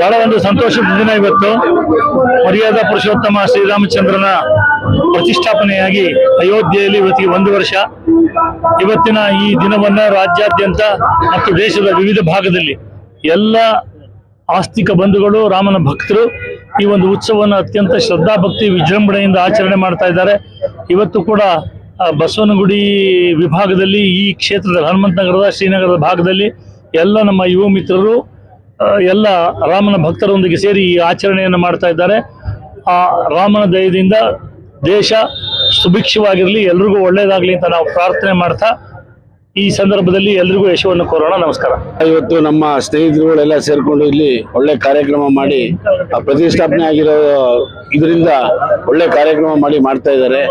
ಬಹಳ ಒಂದು ಸಂತೋಷದ ದಿನ ಇವತ್ತು. ಮರ್ಯಾದ ಪುರುಷೋತ್ತಮ ಶ್ರೀರಾಮಚಂದ್ರನ ಪ್ರತಿಷ್ಠಾಪನೆಯಾಗಿ ಅಯೋಧ್ಯೆಯಲ್ಲಿ ಇವತ್ತಿಗೆ ಒಂದು ವರ್ಷ. ಇವತ್ತಿನ ಈ ದಿನವನ್ನ ರಾಜ್ಯಾದ್ಯಂತ ಮತ್ತು ದೇಶದ ವಿವಿಧ ಭಾಗದಲ್ಲಿ ಎಲ್ಲ ಆಸ್ತಿಕ ಬಂಧುಗಳು, ರಾಮನ ಭಕ್ತರು ಈ ಒಂದು ಉತ್ಸವವನ್ನು ಅತ್ಯಂತ ಶ್ರದ್ಧಾ ಭಕ್ತಿ ವಿಜೃಂಭಣೆಯಿಂದ ಆಚರಣೆ ಮಾಡ್ತಾ ಇದ್ದಾರೆ. ಇವತ್ತು ಕೂಡ ಬಸವನಗುಡಿ ವಿಭಾಗದಲ್ಲಿ ಈ ಕ್ಷೇತ್ರದ ಹನುಮಂತ ನಗರದ ಶ್ರೀನಗರದ ಭಾಗದಲ್ಲಿ ಎಲ್ಲ ನಮ್ಮ ಯುವ ಮಿತ್ರರು ಎಲ್ಲ ರಾಮನ ಭಕ್ತರೊಂದಿಗೆ ಸೇರಿ ಈ ಆಚರಣೆಯನ್ನು ಮಾಡ್ತಾ ಇದ್ದಾರೆ. ಆ ರಾಮನ ದಯದಿಂದ ದೇಶ ಸುಭಿಕ್ಷವಾಗಿರಲಿ ಎಲ್ರಿಗೂ ಒಳ್ಳೆಯದಾಗಲಿ ಅಂತ ನಾವು ಪ್ರಾರ್ಥನೆ ಮಾಡ್ತಾ ಈ ಸಂದರ್ಭದಲ್ಲಿ ಎಲ್ರಿಗೂ ಯಶವನ್ನು ಕೋರೋಣ. ನಮಸ್ಕಾರ. ಇವತ್ತು ನಮ್ಮ ಸ್ನೇಹಿತರುಗಳೆಲ್ಲ ಸೇರಿಕೊಂಡು ಇಲ್ಲಿ ಒಳ್ಳೆ ಕಾರ್ಯಕ್ರಮ ಮಾಡಿ ಆ ಪ್ರತಿಷ್ಠಾಪನೆ ಆಗಿರೋ ಇದರಿಂದ ಒಳ್ಳೆ ಕಾರ್ಯಕ್ರಮ ಮಾಡಿ ಮಾಡ್ತಾ ಇದ್ದಾರೆ.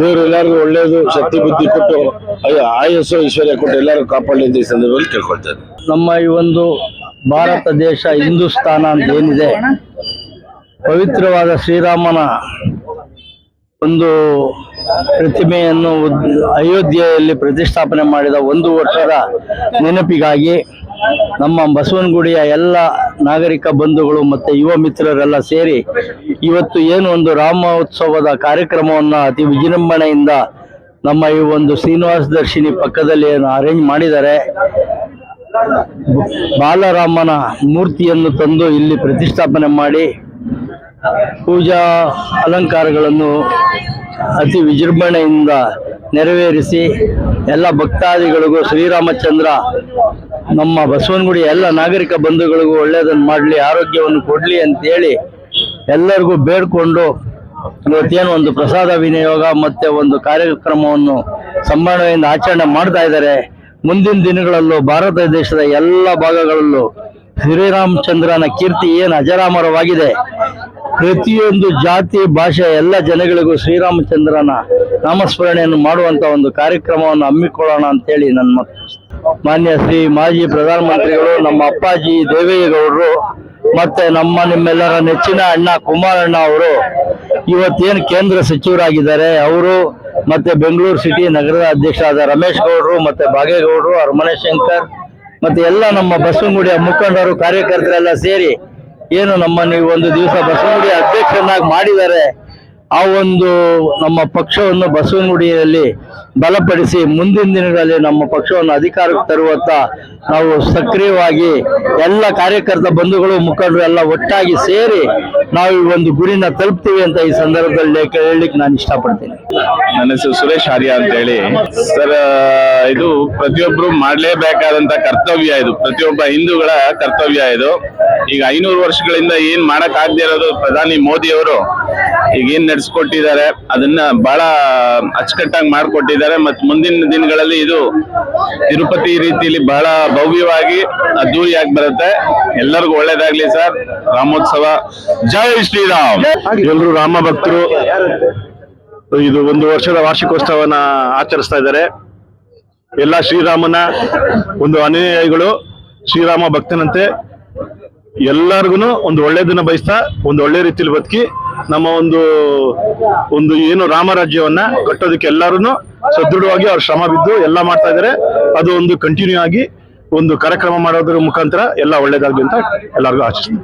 ದೇವರು ಎಲ್ಲರಿಗೂ ಒಳ್ಳೆಯದು ಶಕ್ತಿ ಬುದ್ಧಿ ಕೊಟ್ಟು ಆಯ- ಆಯಸ್ಸು ಐಶ್ವರ್ಯ ಕೊಟ್ಟು ಎಲ್ಲರೂ ಕಾಪಾಡಲಿ ಅಂತ ಈ ಸಂದರ್ಭದಲ್ಲಿ ಕೇಳ್ಕೊಳ್ತಾ ಇದ್ದಾರೆ ನಮ್ಮ ಈ ಒಂದು ಭಾರತ ದೇಶ ಹಿಂದೂಸ್ತಾನ ಅಂತ ಏನಿದೆ? ಪವಿತ್ರವಾದ ಶ್ರೀರಾಮನ ಒಂದು ಪ್ರತಿಮೆಯನ್ನು ಅಯೋಧ್ಯೆಯಲ್ಲಿ ಪ್ರತಿಷ್ಠಾಪನೆ ಮಾಡಿದ ಒಂದು ವರ್ಷದ ನೆನಪಿಗಾಗಿ ನಮ್ಮ ಬಸವನಗುಡಿಯ ಎಲ್ಲ ನಾಗರಿಕ ಬಂಧುಗಳು ಮತ್ತು ಯುವ ಮಿತ್ರರೆಲ್ಲ ಸೇರಿ ಇವತ್ತು ಏನು ಒಂದು ರಾಮ ಉತ್ಸವದ ಕಾರ್ಯಕ್ರಮವನ್ನು ಅತಿ ವಿಜೃಂಭಣೆಯಿಂದ ನಮ್ಮ ಈ ಒಂದು ಶ್ರೀನಿವಾಸ ದರ್ಶಿನಿ ಪಕ್ಕದಲ್ಲಿ ಏನು ಅರೇಂಜ್ ಮಾಡಿದ್ದಾರೆ. ಬಾಲರಾಮನ ಮೂರ್ತಿಯನ್ನು ತಂದು ಇಲ್ಲಿ ಪ್ರತಿಷ್ಠಾಪನೆ ಮಾಡಿ ಪೂಜಾ ಅಲಂಕಾರಗಳನ್ನು ಅತಿ ವಿಜೃಂಭಣೆಯಿಂದ ನೆರವೇರಿಸಿ ಎಲ್ಲ ಭಕ್ತಾದಿಗಳಿಗೂ ಶ್ರೀರಾಮಚಂದ್ರ, ನಮ್ಮ ಬಸವನಗುಡಿ ಎಲ್ಲ ನಾಗರಿಕ ಬಂಧುಗಳಿಗೂ ಒಳ್ಳೆಯದನ್ನು ಮಾಡಲಿ, ಆರೋಗ್ಯವನ್ನು ಕೊಡಲಿ ಅಂತೇಳಿ ಎಲ್ಲರಿಗೂ ಬೇಡ್ಕೊಂಡು ಇವತ್ತೇನು ಒಂದು ಪ್ರಸಾದ ವಿನಿಯೋಗ ಮತ್ತು ಒಂದು ಕಾರ್ಯಕ್ರಮವನ್ನು ಸಂಭ್ರಮದಿಂದ ಆಚರಣೆ ಮಾಡ್ತಾ ಇದ್ದಾರೆ. ಮುಂದಿನ ದಿನಗಳಲ್ಲೂ ಭಾರತ ದೇಶದ ಎಲ್ಲ ಭಾಗಗಳಲ್ಲೂ ಶ್ರೀರಾಮಚಂದ್ರನ ಕೀರ್ತಿ ಏನು ಅಜರಾಮರವಾಗಿದೆ. ಪ್ರತಿಯೊಂದು ಜಾತಿ, ಭಾಷೆ, ಎಲ್ಲ ಜನಗಳಿಗೂ ಶ್ರೀರಾಮಚಂದ್ರನ ನಾಮಸ್ಮರಣೆಯನ್ನು ಮಾಡುವಂತ ಒಂದು ಕಾರ್ಯಕ್ರಮವನ್ನು ಹಮ್ಮಿಕೊಳ್ಳೋಣ ಅಂತೇಳಿ ನನ್ನ ಮತ್ತು ಮಾನ್ಯ ಶ್ರೀ ಮಾಜಿ ಪ್ರಧಾನಮಂತ್ರಿಗಳು, ನಮ್ಮ ಅಪ್ಪಾಜಿ ದೇವೇಗೌಡರು ಮತ್ತೆ ನಮ್ಮ ನಿಮ್ಮೆಲ್ಲರ ನೆಚ್ಚಿನ ಅಣ್ಣ ಕುಮಾರಣ್ಣ ಅವರು ಇವತ್ತೇನು ಕೇಂದ್ರ ಸಚಿವರಾಗಿದ್ದಾರೆ, ಅವರು ಮತ್ತೆ ಬೆಂಗಳೂರು ಸಿಟಿ ನಗರದ ಅಧ್ಯಕ್ಷರಾದ ರಮೇಶ್ ಗೌಡರು, ಮತ್ತೆ ಬಾಗೇಗೌಡರು, ಅರಮನೆ ಶಂಕರ್, ಮತ್ತೆ ಎಲ್ಲ ನಮ್ಮ ಬಸವನಗುಡಿಯ ಮುಖಂಡರು, ಕಾರ್ಯಕರ್ತರೆಲ್ಲ ಸೇರಿ ಏನು ನಮ್ಮನ್ನು ಒಂದು ದಿವಸ ಬಸವನಗುಡಿ ಅಧ್ಯಕ್ಷರನ್ನಾಗಿ ಮಾಡಿದ್ದಾರೆ. ಆ ಒಂದು ನಮ್ಮ ಪಕ್ಷವನ್ನು ಬಸವನಗುಡಿಯಲ್ಲಿ ಬಲಪಡಿಸಿ ಮುಂದಿನ ದಿನಗಳಲ್ಲಿ ನಮ್ಮ ಪಕ್ಷವನ್ನು ಅಧಿಕಾರಕ್ಕೆ ತರುವತ್ತ ನಾವು ಸಕ್ರಿಯವಾಗಿ ಎಲ್ಲ ಕಾರ್ಯಕರ್ತ ಬಂಧುಗಳು, ಮುಖಂಡರು ಎಲ್ಲ ಒಟ್ಟಾಗಿ ಸೇರಿ ನಾವು ಈ ಒಂದು ಗುರಿನ ತಲುಪ್ತೀವಿ ಅಂತ ಈ ಸಂದರ್ಭದಲ್ಲಿ ಹೇಳಲಿಕ್ಕೆ ನಾನು ಇಷ್ಟಪಡ್ತೀನಿ. ನನ್ನ ಹೆಸರು ಸುರೇಶ್ ಆರ್ಯ ಅಂತ ಹೇಳಿ ಸರ್, ಇದು ಪ್ರತಿಯೊಬ್ಬರು ಮಾಡಲೇಬೇಕಾದಂತ ಕರ್ತವ್ಯ ಇದು. ಪ್ರತಿಯೊಬ್ಬ ಹಿಂದೂಗಳ ಕರ್ತವ್ಯ ಇದು. ಈಗ ಐನೂರು ವರ್ಷಗಳಿಂದ ಏನ್ ಮಾಡಕ್ ಆಗದೆ ಇರೋದು ಪ್ರಧಾನಿ ಮೋದಿ ಅವರು ಈಗ ಏನ್ ನಡೆಸ್ಕೊಟ್ಟಿದ್ದಾರೆ, ಅದನ್ನ ಬಹಳ ಅಚ್ಚುಕಟ್ಟಾಗಿ ಮಾಡಿಕೊಟ್ಟಿದ್ದಾರೆ, ಮತ್ತೆ ಮುಂದಿನ ದಿನಗಳಲ್ಲಿ ಇದು ತಿರುಪತಿ ರೀತಿಯಲ್ಲಿ ಬಹಳ ಭವ್ಯವಾಗಿ ಅದ್ದೂರಿಯಾಗಿ ಬರುತ್ತೆ. ಎಲ್ಲರಿಗೂ ಒಳ್ಳೇದಾಗ್ಲಿ ಸರ್. ರಾಮೋತ್ಸವ. ಜೈ ಶ್ರೀರಾಮ್. ಎಲ್ರು ರಾಮ ಭಕ್ತರು, ಇದು ಒಂದು ವರ್ಷದ ವಾರ್ಷಿಕೋತ್ಸವನ ಆಚರಿಸ್ತಾ ಇದ್ದಾರೆ. ಎಲ್ಲ ಶ್ರೀರಾಮನ ಒಂದು ಅನುಯಾಯಿಗಳು, ಶ್ರೀರಾಮ ಭಕ್ತನಂತೆ ಎಲ್ಲರಿಗೂ ಒಂದು ಒಳ್ಳೇದನ್ನ ಬಯಸ್ತಾ, ಒಂದು ಒಳ್ಳೆ ರೀತಿಯಲ್ಲಿ ಬದುಕಿ ನಮ್ಮ ಒಂದು ಒಂದು ಏನು ರಾಮರಾಜ್ಯವನ್ನ ಕಟ್ಟೋದಕ್ಕೆ ಎಲ್ಲರೂ ಸದೃಢವಾಗಿ ಅವ್ರು ಶ್ರಮ ಬಿದ್ದು ಎಲ್ಲ ಮಾಡ್ತಾ ಇದ್ದಾರೆ ಅದು ಒಂದು ಕಂಟಿನ್ಯೂ ಆಗಿ ಒಂದು ಕಾರ್ಯಕ್ರಮ ಮಾಡೋದ್ರ ಮುಖಾಂತರ ಎಲ್ಲ ಒಳ್ಳೇದಾಗ್ಲಿ ಅಂತ ಎಲ್ಲರಿಗೂ ಆಶಿಸ್ತೀನಿ.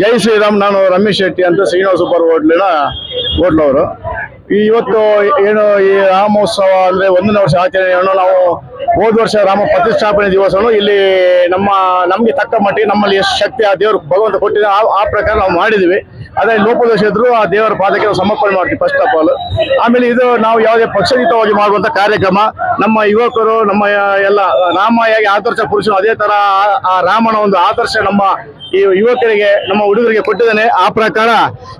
ಜೈ ಶ್ರೀರಾಮ್, ನಾನು ರಮೇಶ್ ಶೆಟ್ಟಿ ಅಂತ ಶ್ರೀನಿವಾಸ ಸೂಪರ್ ಹೋಟ್ಲಿನ ಹೋಟ್ಲವರು. ಇವತ್ತು ಏನು ಈ ರಾಮೋತ್ಸವ ಅಂದ್ರೆ ಒಂದನೇ ವರ್ಷ ಆಚರಣೆಯನ್ನು ನಾವು ಹೋದ ವರ್ಷ ರಾಮ ಪ್ರತಿಷ್ಠಾಪನೆ ದಿವಸವನ್ನು ಇಲ್ಲಿ ನಮ್ಮ, ನಮ್ಗೆ ತಕ್ಕ ಮಟ್ಟಿಗೆ ನಮ್ಮಲ್ಲಿ ಎಷ್ಟು ಶಕ್ತಿ ಆ ದೇವರು ಭಗವಂತ ಕೊಟ್ಟಿದೆ ಆ ಪ್ರಕಾರ ನಾವು ಮಾಡಿದ್ವಿ. ಅದೇ ಲೋಪದೋಷ ಇದ್ರು ಆ ದೇವರ ಪಾದಕ್ಕೆ ನಾವು ಸಮರ್ಪಣೆ ಮಾಡ್ತೀವಿ ಫಸ್ಟ್ ಆಫ್ ಆಲ್ ಆಮೇಲೆ ಇದು ನಾವು ಯಾವುದೇ ಪಕ್ಷಾತೀತವಾಗಿ ಮಾಡುವಂತ ಕಾರ್ಯಕ್ರಮ, ನಮ್ಮ ಯುವಕರು, ನಮ್ಮ ಎಲ್ಲ ರಾಮ ಹೇಗೆ ಆದರ್ಶ ಪುರುಷರು ಅದೇ ತರ ಆ- ರಾಮನ ಒಂದು ಆದರ್ಶ ನಮ್ಮ ಈ ಯುವಕರಿಗೆ, ನಮ್ಮ ಹುಡುಗರಿಗೆ ಕೊಟ್ಟಿದ್ದಾನೆ. ಆ ಪ್ರಕಾರ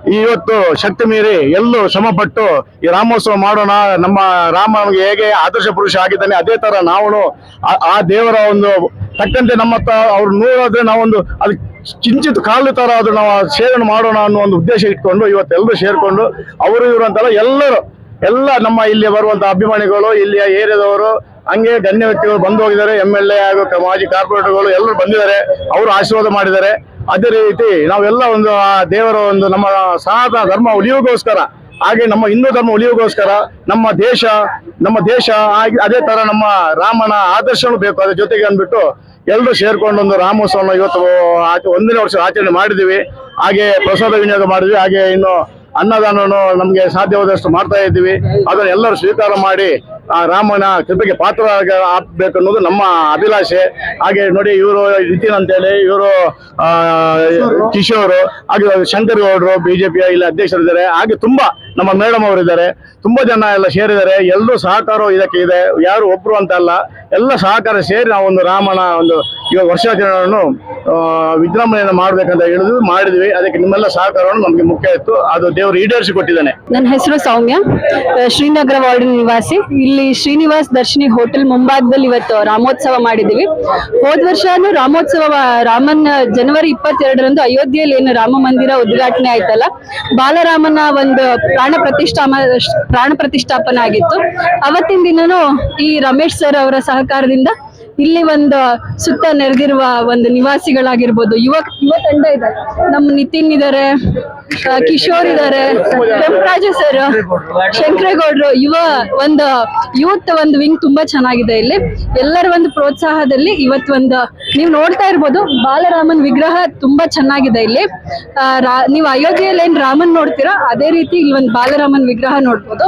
ಇವತ್ತು ಶಕ್ತಿ ಮೀರಿ ಎಲ್ಲೂ ಶ್ರಮಪಟ್ಟು ಈ ರಾಮೋತ್ಸವ ಮಾಡೋಣ. ನಮ್ಮ ರಾಮನಿಗೆ ಹೇಗೆ ಆದರ್ಶ ಪುರುಷ ಆಗಿದ್ದಾನೆ, ಅದೇ ತರ ನಾವು ಆ ದೇವರ ಒಂದು ತಕ್ಕಂತೆ ನಮ್ಮ ಅವ್ರು ನೋಡಾದ್ರೆ ನಾವೊಂದು ಅದು ಕಿಂಚಿತ್ ಕಾಲು ತರ ಆದ್ರೂ ನಾವು ಸೇವನೆ ಮಾಡೋಣ ಅನ್ನೋ ಒಂದು ಉದ್ದೇಶ ಇಟ್ಕೊಂಡು ಇವತ್ತೆಲ್ಲರೂ ಸೇರಿಕೊಂಡು ಅವರು, ಇವರು ಅಂತಲ್ಲ ಎಲ್ಲರೂ, ಎಲ್ಲ ನಮ್ಮ ಇಲ್ಲಿ ಬರುವಂತ ಅಭಿಮಾನಿಗಳು ಇಲ್ಲಿಯ ಏರಿಯಾದವರು, ಹಂಗೆ ಗಣ್ಯ ವ್ಯಕ್ತಿಗಳು ಬಂದು ಹೋಗಿದ್ದಾರೆ ಎಂ ಎಲ್ ಎ ಹಾಗೂ ಮಾಜಿ ಕಾರ್ಪೊರೇಟರ್ಗಳು ಎಲ್ಲರೂ ಬಂದಿದ್ದಾರೆ, ಅವರು ಆಶೀರ್ವಾದ ಮಾಡಿದ್ದಾರೆ. ಅದೇ ರೀತಿ ನಾವೆಲ್ಲ ಒಂದು ಆ ದೇವರ ಒಂದು ನಮ್ಮ ಸನಾತನ ಧರ್ಮ ಉಳಿಯೋಗೋಸ್ಕರ, ಹಾಗೆ ನಮ್ಮ ಹಿಂದೂ ಧರ್ಮ ಉಳಿಯೋಗೋಸ್ಕರ ನಮ್ಮ ದೇಶ ನಮ್ಮ ದೇಶ ಅದೇ ತರ ನಮ್ಮ ರಾಮನ ಆದರ್ಶನೂ ಬೇಕು, ಅದ್ರ ಜೊತೆಗೆ ಅಂದ್ಬಿಟ್ಟು ಎಲ್ಲರೂ ಸೇರ್ಕೊಂಡು ಒಂದು ರಾಮೋತ್ಸವನ ಇವತ್ತು ಒಂದನೇ ವರ್ಷ ಆಚರಣೆ ಮಾಡಿದ್ದೀವಿ. ಹಾಗೆ ಪ್ರಸಾದ ವಿನಿಯೋಗ ಮಾಡಿದ್ವಿ. ಹಾಗೆ ಇನ್ನು ಅನ್ನದಾನವನ್ನು ನಮಗೆ ಸಾಧ್ಯವಾದಷ್ಟು ಮಾಡ್ತಾ ಇದ್ದೀವಿ. ಅದನ್ನು ಎಲ್ಲರೂ ಸ್ವೀಕಾರ ಮಾಡಿ, ಆ ರಾಮನ ಕೃಪೆಗೆ ಪಾತ್ರ ಆಗ್ಬೇಕು ಅನ್ನೋದು ನಮ್ಮ ಅಭಿಲಾಷೆ. ಹಾಗೆ ನೋಡಿ ಇವರು ನಿತಿನ್ ಅಂತೇಳಿ, ಇವರು ಕಿಶೋರ್, ಹಾಗೆ ಶಂಕರ್ ಗೌಡರು, ಬಿಜೆಪಿಯ ಇಲ್ಲಿ ಅಧ್ಯಕ್ಷರಿದ್ದಾರೆ. ಹಾಗೆ ತುಂಬಾ ನಮ್ಮ ಮೇಡಮ್ ಅವರಿದ್ದಾರೆ. ತುಂಬಾ ಜನ ಎಲ್ಲ ಸೇರಿದ್ದಾರೆ. ಎಲ್ಲರೂ ಸಹಕಾರ ಇದಕ್ಕೆ ಇದೆ. ಯಾರು ಒಬ್ರು ಅಂತ ಅಲ್ಲ. ಎಲ್ಲ ಸಹಕಾರ ಸೇರಿ ನಾವು ಒಂದು ರಾಮನ ಒಂದು ಇವಾಗ ವರ್ಷಾಚರಣೆಯನ್ನು ವಿಜೃಂಭಣೆಯನ್ನು ಮಾಡ್ಬೇಕಂತ ಹೇಳಿದ್ವಿ ಮಾಡಿದ್ವಿ. ಅದಕ್ಕೆ ನಿಮ್ಮೆಲ್ಲ ಸಹಕಾರವನ್ನು ನಮಗೆ ಮುಖ್ಯ ಇತ್ತು. ಅದು ದೇವರು ಈಡೇರಿಸಿ ಕೊಟ್ಟಿದ್ದಾನೆ. ನನ್ನ ಹೆಸರು ಸೌಮ್ಯ. ಶ್ರೀನಗರ ವಾರ್ಡಿನ ನಿವಾಸಿ. ಇಲ್ಲಿ ಶ್ರೀನಿವಾಸ್ ದರ್ಶಿನಿ ಹೋಟೆಲ್ ಮುಂಭಾಗದಲ್ಲಿ ಇವತ್ತು ರಾಮೋತ್ಸವ ಮಾಡಿದ್ದೀವಿ. ಹೋದ ವರ್ಷನೂ ರಾಮೋತ್ಸವ ರಾಮನ್ ಜನವರಿ ಇಪ್ಪತ್ತೆರಡರಂದು ಅಯೋಧ್ಯೆಯಲ್ಲಿ ಏನು ರಾಮ ಮಂದಿರ ಉದ್ಘಾಟನೆ ಆಯ್ತಲ್ಲ? ಬಾಲರಾಮನ ಒಂದು ಪ್ರಾಣ ಪ್ರತಿಷ್ಠಾಮ ಪ್ರಾಣ ಪ್ರತಿಷ್ಠಾಪನೆ ಆಗಿತ್ತು ಅವತ್ತಿನ ದಿನನೂ ಈ ರಮೇಶ್ ಸರ್ ಅವರ ಸಹಕಾರದಿಂದ ಇಲ್ಲಿ ಒಂದು ಸುತ್ತ ನೆರೆದಿರುವ ಒಂದು ನಿವಾಸಿಗಳಾಗಿರ್ಬೋದು. ಯುವ ಯುವ ತಂಡ ಇದೆ. ನಮ್ಮ ನಿತಿನ್ ಇದ್ದಾರೆ ಕಿಶೋರ್ ಇದ್ದಾರೆ ಕೆಂಪರಾಜ ಸರ್ ಶಂಕರೇಗೌಡರು, ಯುವ ಒಂದು, ಯೂತ್ ಒಂದು ವಿಂಗ್ ತುಂಬಾ ಚೆನ್ನಾಗಿದೆ ಇಲ್ಲಿ. ಎಲ್ಲರ ಒಂದು ಪ್ರೋತ್ಸಾಹದಲ್ಲಿ ಇವತ್ತು ಒಂದು, ನೀವು ನೋಡ್ತಾ ಇರ್ಬೋದು, ಬಾಲರಾಮನ್ ವಿಗ್ರಹ ತುಂಬಾ ಚೆನ್ನಾಗಿದೆ ಇಲ್ಲಿ. ನೀವು ಅಯೋಧ್ಯೆಯಲ್ಲಿ ಏನ್ ರಾಮನ್ ನೋಡ್ತೀರಾ ಅದೇ ರೀತಿ ಇಲ್ಲಿ ಒಂದು ಬಾಲರಾಮನ್ ವಿಗ್ರಹ ನೋಡ್ಬೋದು.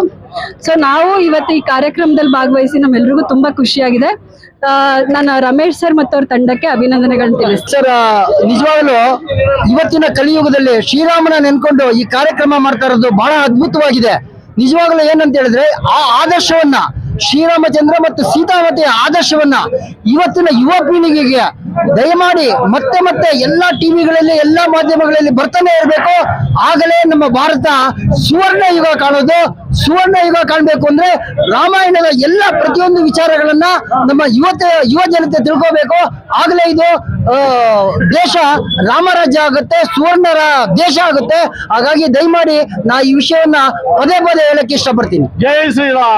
ಸೊ ನಾವು ಇವತ್ತು ಈ ಕಾರ್ಯಕ್ರಮದಲ್ಲಿ ಭಾಗವಹಿಸಿ ನಮ್ಮೆಲ್ರಿಗೂ ತುಂಬಾ ಖುಷಿಯಾಗಿದೆ. ನಾನು ರಮೇಶ್ ಸರ್ ಮತ್ತು ಅವ್ರ ತಂಡಕ್ಕೆ ಅಭಿನಂದನೆಗಳನ್ನ ಸರ್ ನಿಜವಾಗ್ಲೂ ಇವತ್ತಿನ ಕಲಿಯುಗದಲ್ಲಿ ಶ್ರೀರಾಮನ ನೆನ್ಕೊಂಡು ಈ ಕಾರ್ಯಕ್ರಮ ಮಾಡ್ತಾ ಇರೋದು ಬಹಳ ಅದ್ಭುತವಾಗಿದೆ. ನಿಜವಾಗ್ಲೂ ಏನಂತ ಹೇಳಿದ್ರೆ ಆ ಆದರ್ಶವನ್ನ, ಶ್ರೀರಾಮಚಂದ್ರ ಮತ್ತು ಸೀತಾವತಿಯ ಆದರ್ಶವನ್ನ ಇವತ್ತಿನ ಯುವ ಪೀಳಿಗೆಗೆ ದಯಮಾಡಿ ಮತ್ತೆ ಮತ್ತೆ ಎಲ್ಲಾ ಟಿವಿಗಳಲ್ಲಿ, ಎಲ್ಲಾ ಮಾಧ್ಯಮಗಳಲ್ಲಿ ಬರ್ತಾನೆ ಇರಬೇಕು. ಆಗಲೇ ನಮ್ಮ ಭಾರತ ಸುವರ್ಣ ಯುಗ ಕಾಣೋದು. ಸುವರ್ಣ ಯುಗ ಕಾಣಬೇಕು ಅಂದ್ರೆ ರಾಮಾಯಣದ ಎಲ್ಲ ಪ್ರತಿಯೊಂದು ವಿಚಾರಗಳನ್ನ ನಮ್ಮ ಯುವತೆ, ಯುವ ಜನತೆ ತಿಳ್ಕೋಬೇಕು. ಆಗಲೇ ಇದು ದೇಶ ರಾಮರಾಜ್ಯ ಆಗುತ್ತೆ, ಸುವರ್ಣರ ದೇಶ ಆಗುತ್ತೆ. ಹಾಗಾಗಿ ದಯಮಾಡಿ ನಾ ಈ ವಿಷಯವನ್ನ ಪದೇ ಪದೇ ಹೇಳಕ್ಕೆ ಇಷ್ಟಪಡ್ತೀನಿ. ಜೈ ಶ್ರೀರಾಮ್.